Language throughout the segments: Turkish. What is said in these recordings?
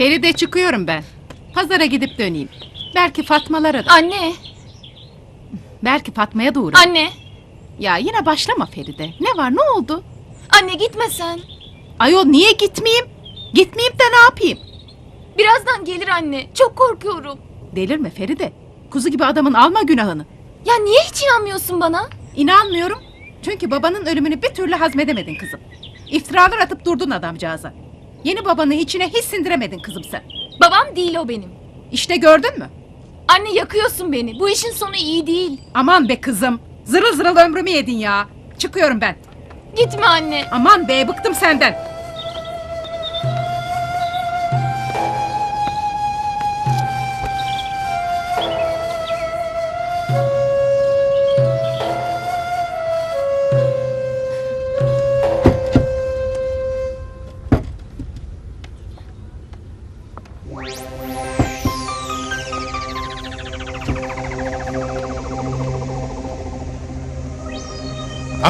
Feride çıkıyorum ben. Pazara gidip döneyim. Belki Fatmalara da. Anne, Belki Fatma'ya da uğrarım. anne, Ya yine başlama Feride. Ne var ne oldu? anne gitme sen. Ayol niye gitmeyeyim? Gitmeyeyim de ne yapayım? Birazdan gelir anne. Çok korkuyorum. Delirme Feride. Kuzu gibi adamın alma günahını. Ya niye hiç inanmıyorsun bana? İnanmıyorum. Çünkü babanın ölümünü bir türlü hazmedemedin kızım. İftiralar atıp durdun adamcağıza. Yeni babanı içine hiç sindiremedin kızım sen. Babam değil o benim. İşte gördün mü? Anne yakıyorsun beni. Bu işin sonu iyi değil. Aman be kızım. Zırıl zırıl ömrümü yedin ya. Çıkıyorum ben. Gitme anne. Aman be bıktım senden.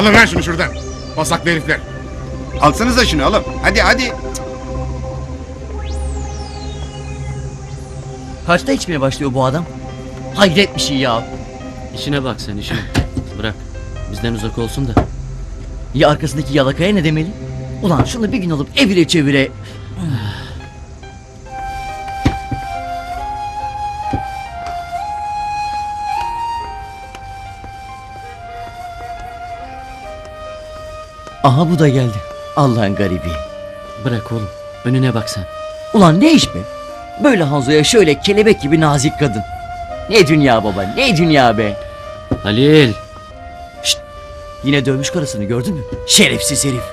Alın lan şunu şuradan. Pasaklı herifler. Alsanıza şunu oğlum. Hadi hadi. Kaçta içmeye başlıyor bu adam? Hayret bir şey ya. İşine bak sen işine. Bırak. Bizden uzak olsun da. Ya arkasındaki yalakaya ne demeli? Ulan şunu bir gün alıp evire çevire. Aha bu da geldi. Allah'ın garibi. Bırak oğlum. Önüne bak sen. Ulan ne iş be? Böyle Hanzo'ya şöyle kelebek gibi nazik kadın. Ne dünya baba ne dünya be. Halil. Yine dövmüş karısını gördün mü? Şerefsiz herif.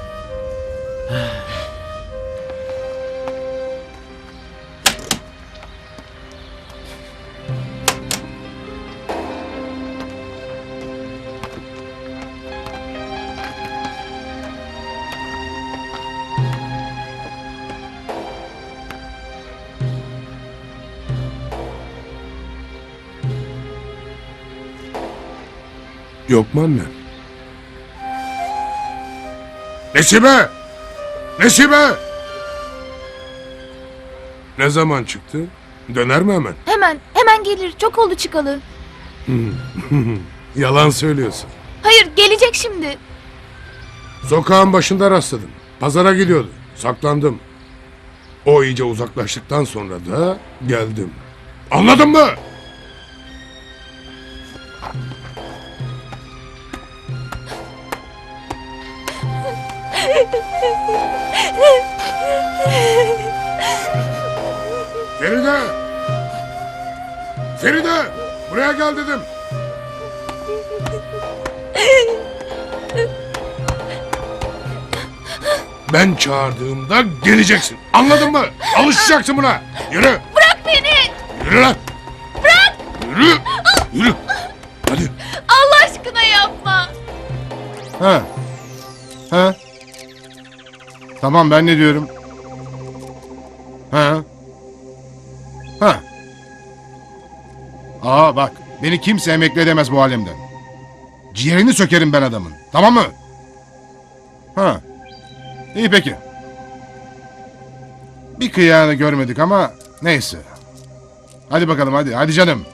Yok mu anne? Nesibe! Nesibe! Ne zaman çıktı? Döner mi hemen? Hemen, hemen gelir. Çok oldu çıkalı. Yalan söylüyorsun. Hayır, gelecek şimdi. Sokağın başında rastladım. Pazara gidiyordu. Saklandım. O iyice uzaklaştıktan sonra da geldim. Anladın mı? Feride! Feride! Buraya gel dedim. Ben çağırdığımda geleceksin. Anladın mı? Alışacaksın buna. Yürü. Bırak beni. Yürü lan. Bırak. Yürü. Yürü. Hadi. Allah aşkına yapma. Ha. Ha. Tamam ben ne diyorum? Ha. Beni kimse emekli edemez bu halimden. Ciğerini sökerim ben adamın. Tamam mı? Ha. İyi peki. Bir kıyağını görmedik ama neyse. Hadi bakalım hadi. Hadi canım.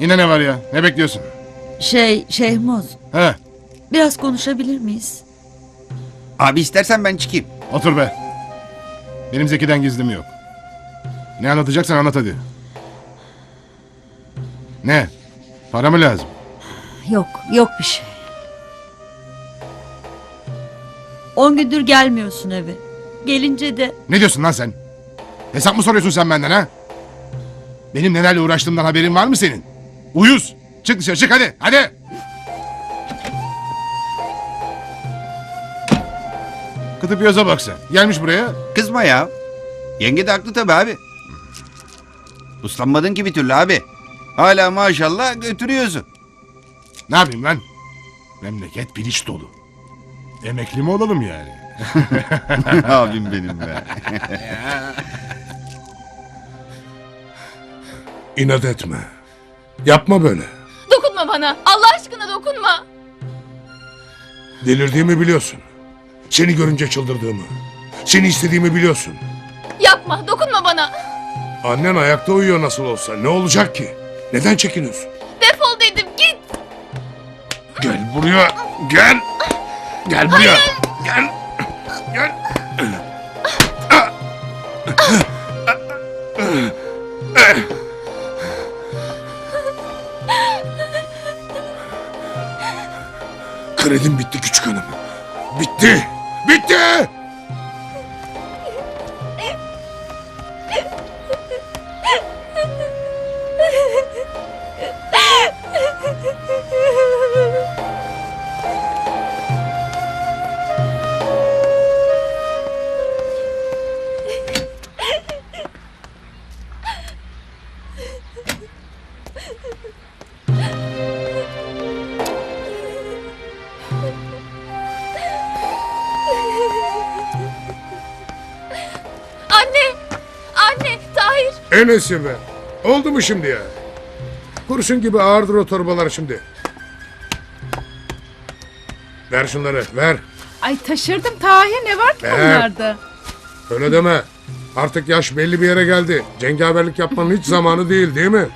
Yine ne var ya? Ne bekliyorsun? Şey Şehmoz He, biraz konuşabilir miyiz? Abi istersen ben çıkayım. otur be. Benim Zeki'den gizlim yok. Ne anlatacaksan anlat hadi. Ne? Para mı lazım? Yok yok bir şey. On gündür gelmiyorsun eve. Gelince de Ne diyorsun lan sen? Hesap mı soruyorsun sen benden ha? Benim nelerle uğraştığımdan haberin var mı senin? Uyuz! Çık dışarı çık hadi hadi! Kıtıp yoza bak sen. Gelmiş buraya. Kızma ya. Yenge de haklı tabii abi. Uslanmadın ki bir türlü abi. Hala maşallah götürüyorsun. Ne yapayım lan? Memleket piliç dolu. Emekli mi olalım yani? Abim benim be. İnat etme. Yapma böyle. Dokunma bana. Allah aşkına dokunma. Delirdiğimi biliyorsun. Seni görünce çıldırdığımı. Seni istediğimi biliyorsun. Yapma dokunma bana. Annen ayakta uyuyor nasıl olsa. Ne olacak ki? Neden çekiniyorsun? Defol dedim git. Gel buraya. Gel. Gel buraya. Gel. Gel. Kredim bitti küçük hanım. Bitti. Bitti. Enesi be. Oldu mu şimdi ya? Kurşun gibi ağırdır o torbalar şimdi. Ver şunları ver. Ay taşırdım Tahir ne var ki Ver. bunlarda? Öyle deme. Artık yaş belli bir yere geldi. Cengaverlik yapmanın hiç zamanı değil değil mi?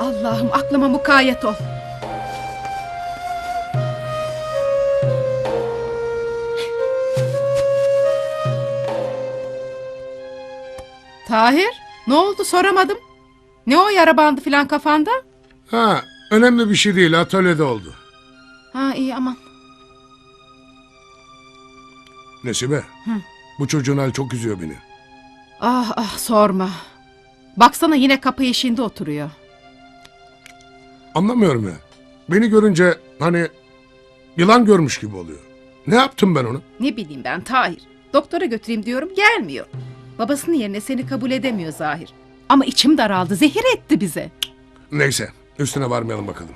Allah'ım aklıma mukayyet ol. Tahir ne oldu soramadım. Ne o yara bandı filan kafanda? Ha, önemli bir şey değil. Atölyede oldu. Ha iyi aman. Nesibe. Bu çocuğun hali çok üzüyor beni. Ah ah sorma. Baksana yine kapı eşiğinde oturuyor. Anlamıyorum ya. Beni görünce hani yılan görmüş gibi oluyor. Ne yaptım ben onu? Ne bileyim ben Tahir. Doktora götüreyim diyorum gelmiyor. Babasının yerine seni kabul edemiyor Zahir. Ama içim daraldı zehir etti bize. Neyse üstüne varmayalım bakalım.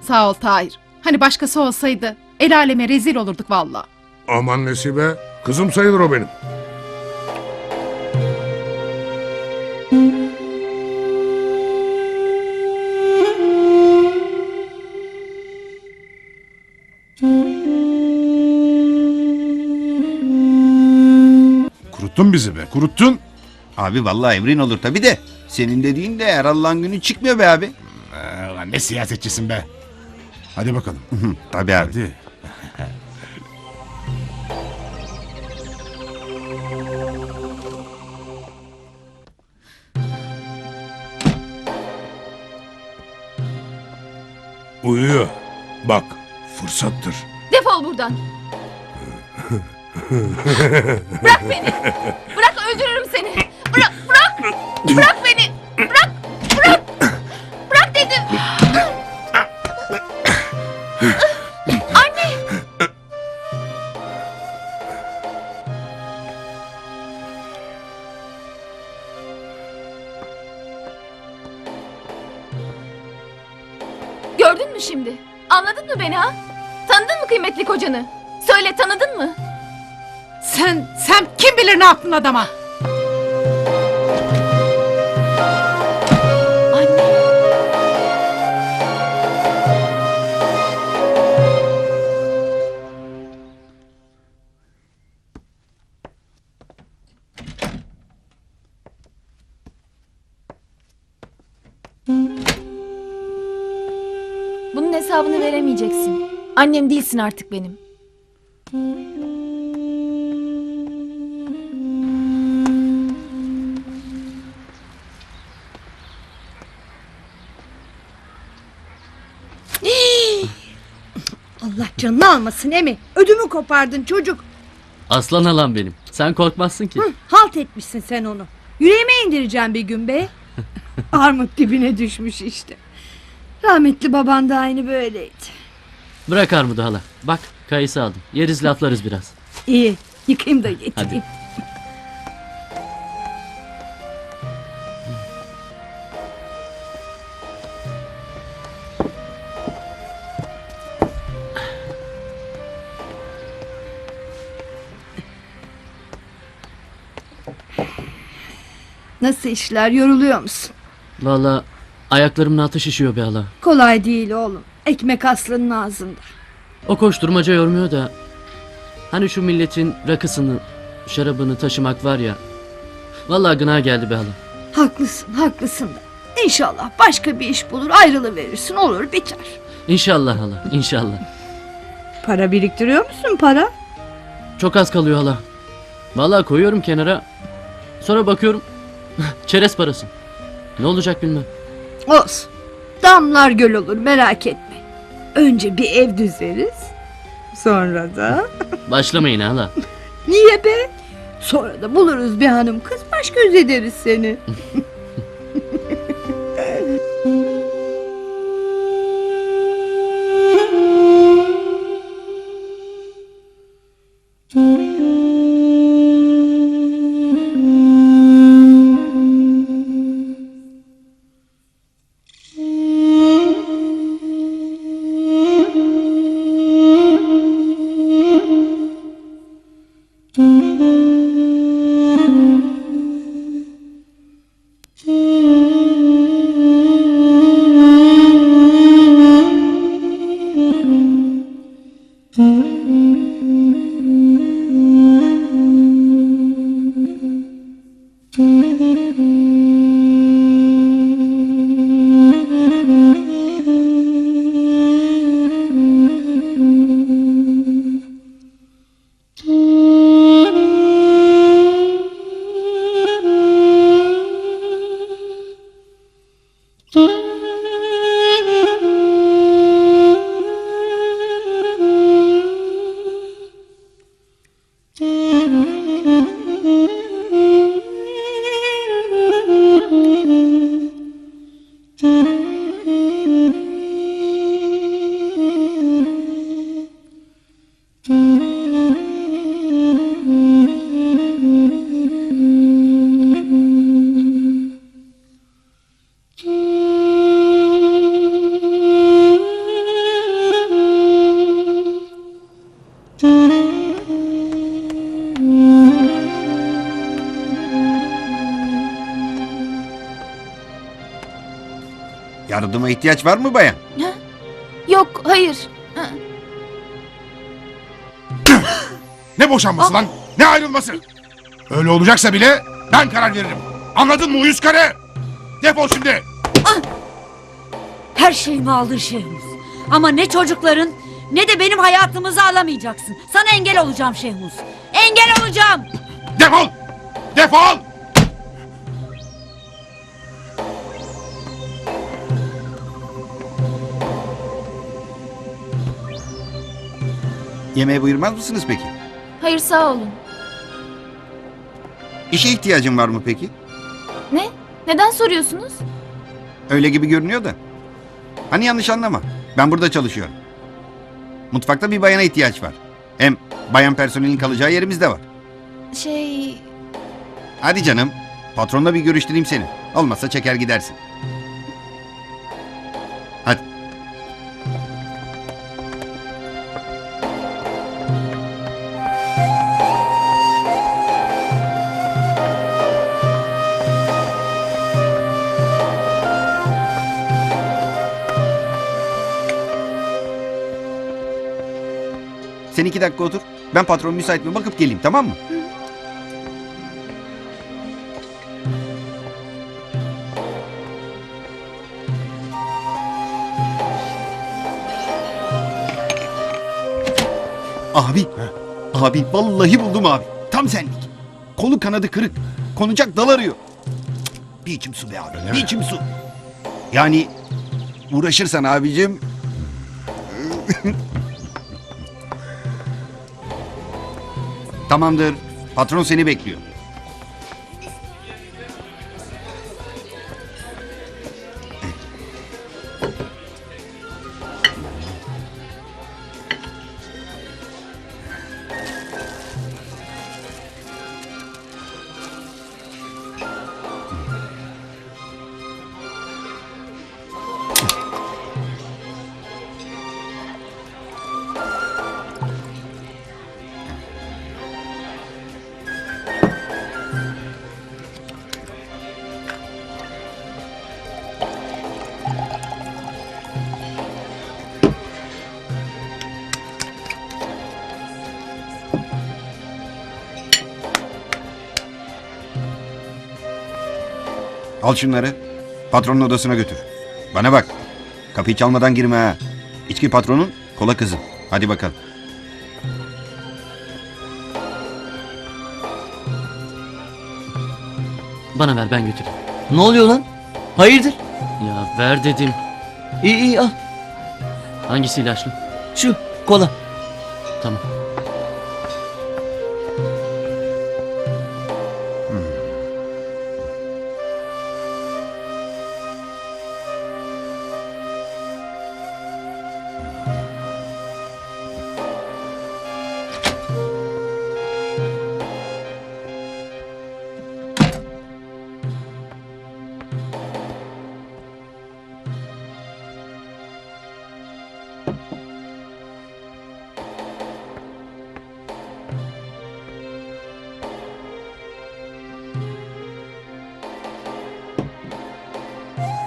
Sağ ol Tahir. Hani başkası olsaydı el aleme rezil olurduk valla. Aman Nesibe. Kızım sayılır o benim. Kuruttun bizi be kuruttun. Abi vallahi emrin olur tabi de. Senin dediğin de her Allah'ın günü çıkmıyor be abi. Ee, ulan ne siyasetçisin be. Hadi bakalım. Tabi abi. Hadi. Uyuyor. Bak fırsattır. Defol buradan. kocanı? Söyle tanıdın mı? Sen, sen kim bilir ne yaptın adama? Bunun hesabını veremeyeceksin. Annem değilsin artık benim. Allah canını almasın Emi. Ödümü kopardın çocuk. Aslan alan benim. Sen korkmazsın ki. Hı, halt etmişsin sen onu. Yüreğime indireceğim bir gün be. Armut dibine düşmüş işte. Rahmetli baban da aynı böyleydi. Bırak armudu hala. Bak kayısı aldım. Yeriz laflarız biraz. İyi yıkayayım da getireyim. Nasıl işler yoruluyor musun? Valla ayaklarımın altı şişiyor be hala. Kolay değil oğlum. Ekmek aslının ağzında. O koşturmaca yormuyor da. Hani şu milletin rakısını, şarabını taşımak var ya. Valla gına geldi be hala. Haklısın haklısın da. İnşallah başka bir iş bulur ayrılıverirsin olur biter. İnşallah hala, inşallah. Para biriktiriyor musun para? Çok az kalıyor hala. Valla koyuyorum kenara. Sonra bakıyorum. Çerez parası. Ne olacak bilmem. Olsun. Damlar göl olur merak etme. Önce bir ev düzeriz. Sonra da... Başlamayın hala. Niye be? Sonra da buluruz bir hanım kız baş göz ederiz seni. Mm-hmm. Yardıma ihtiyaç var mı bayan? Yok hayır. Ne boşanması lan? Ne ayrılması? Öyle olacaksa bile ben karar veririm. Anladın mı uyuz karı? Defol şimdi. Her şeyimi aldın Şehmuz. Ama ne çocukların ne de benim hayatımızı alamayacaksın. Sana engel olacağım Şehmuz. Engel olacağım. Defol. Defol. Yemeğe buyurmaz mısınız peki? Hayır sağ olun. İşe ihtiyacın var mı peki? Ne? Neden soruyorsunuz? Öyle gibi görünüyor da. Hani yanlış anlama. Ben burada çalışıyorum. Mutfakta bir bayana ihtiyaç var. Hem bayan personelin kalacağı yerimiz de var. Şey... Hadi canım. Patronla bir görüştüreyim seni. Olmazsa çeker gidersin. Dakika otur. Ben patron müsait mi bakıp geleyim tamam mı? Abi. Abi vallahi buldum abi. Tam senlik. Kolu kanadı kırık. Konacak dal arıyor. Bir içim su be abi. Bir içim su. Yani uğraşırsan abicim. Tamamdır. Patron seni bekliyor. Al şunları. Patronun odasına götür. Bana bak. Kapıyı çalmadan girme ha. İçki patronun, kola kızım. Hadi bakalım. Bana ver ben götüreyim. Ne oluyor lan? Hayırdır? Ya ver dedim. İyi iyi al. Hangisi ilaçlı? Şu kola. Tamam.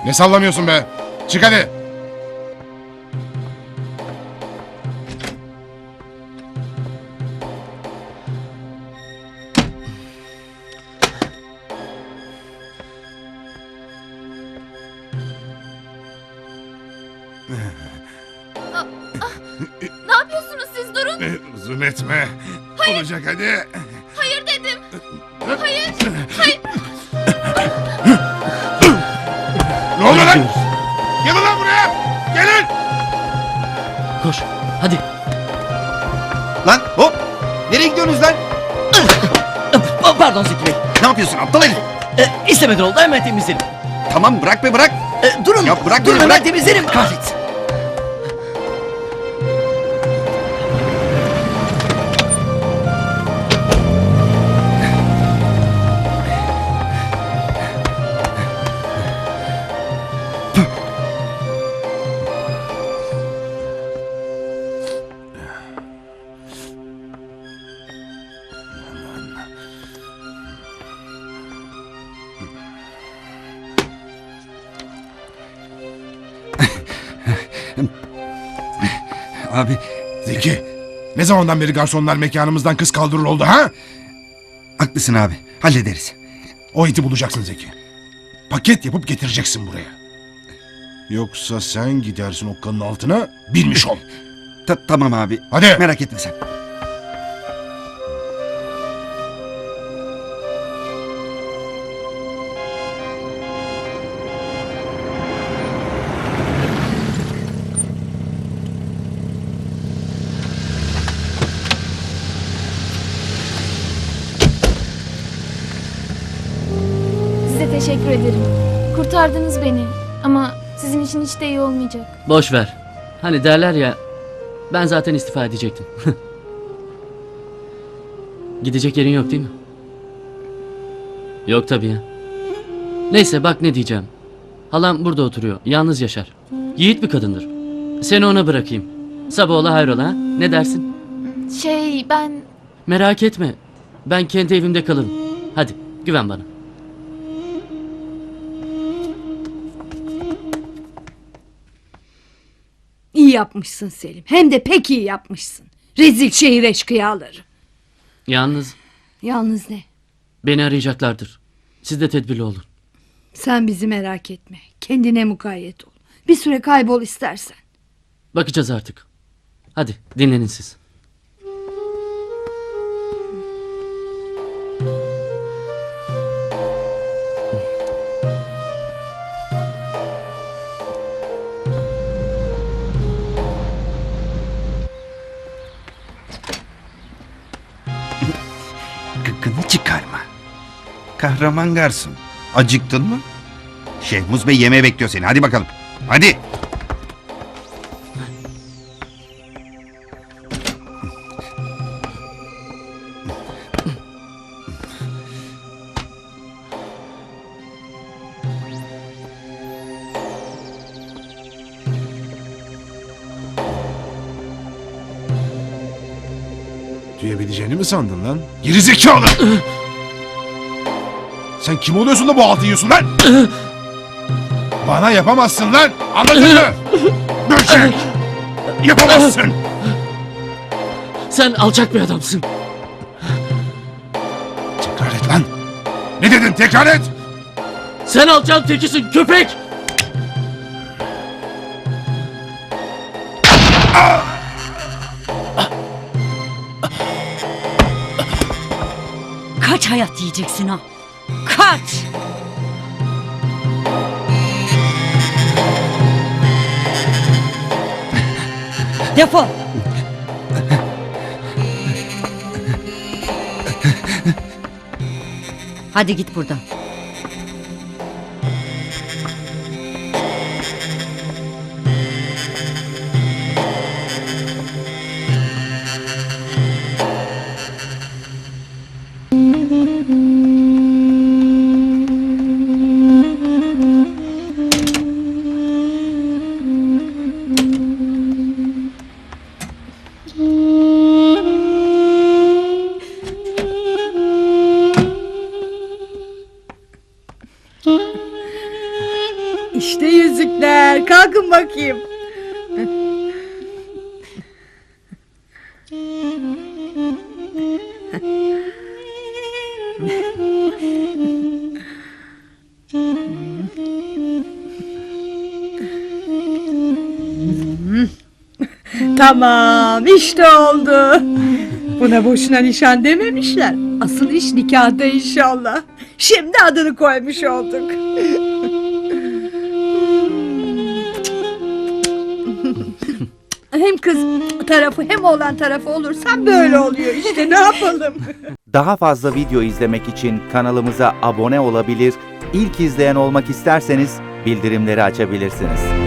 Ne sallamıyorsun be? Çık hadi. Ne yapıyorsunuz siz durun. Uzun etme. Olacak hadi. Hayır dedim. Hayır. Hayır. İstemeden oldu hemen temizlerim. Tamam bırak be bırak. Ee, durun. Ya bırak durun beni, hemen bırak. temizlerim. Kahretsin. Abi Zeki. Ne zamandan beri garsonlar mekanımızdan kız kaldırır oldu ha? haklısın abi. Hallederiz. O iti bulacaksın Zeki. Paket yapıp getireceksin buraya. Yoksa sen gidersin okkanın altına bilmiş ol. Ta- tamam abi. Hadi. Merak etme sen. teşekkür ederim. Kurtardınız beni. Ama sizin için hiç de iyi olmayacak. Boş ver. Hani derler ya ben zaten istifa edecektim. Gidecek yerin yok değil mi? Yok tabii ya. Neyse bak ne diyeceğim. Halam burada oturuyor. Yalnız yaşar. Yiğit bir kadındır. Seni ona bırakayım. Sabah ola hayrola ha? Ne dersin? Şey ben... Merak etme. Ben kendi evimde kalırım. Hadi güven bana. İyi yapmışsın Selim. Hem de pek iyi yapmışsın. Rezil şehir eşkıyaları. Yalnız Yalnız ne? beni arayacaklardır. Siz de tedbirli olun. Sen bizi merak etme. Kendine mukayyet ol. Bir süre kaybol istersen. Bakacağız artık. Hadi dinlenin siz. Kahraman garsın. Acıktın mı? Şehmuz Bey yemeğe bekliyor seni. Hadi bakalım. Hadi. Duyabileceğini mi sandın lan? Geri zekalı! Sen kim oluyorsun da bu altı yiyorsun lan? Bana yapamazsın lan! Anladın mı? Böcek! Yapamazsın! Sen alçak bir adamsın. Tekrar et lan! Ne dedin tekrar et! Sen alçağın tekisin köpek! Kaç hayat yiyeceksin ha? Kaç! Defol! Hadi git buradan. Tamam işte oldu. Buna boşuna nişan dememişler. Asıl iş nikahta inşallah. Şimdi adını koymuş olduk. hem kız tarafı hem oğlan tarafı olursan böyle oluyor işte ne yapalım. Daha fazla video izlemek için kanalımıza abone olabilir, ilk izleyen olmak isterseniz bildirimleri açabilirsiniz.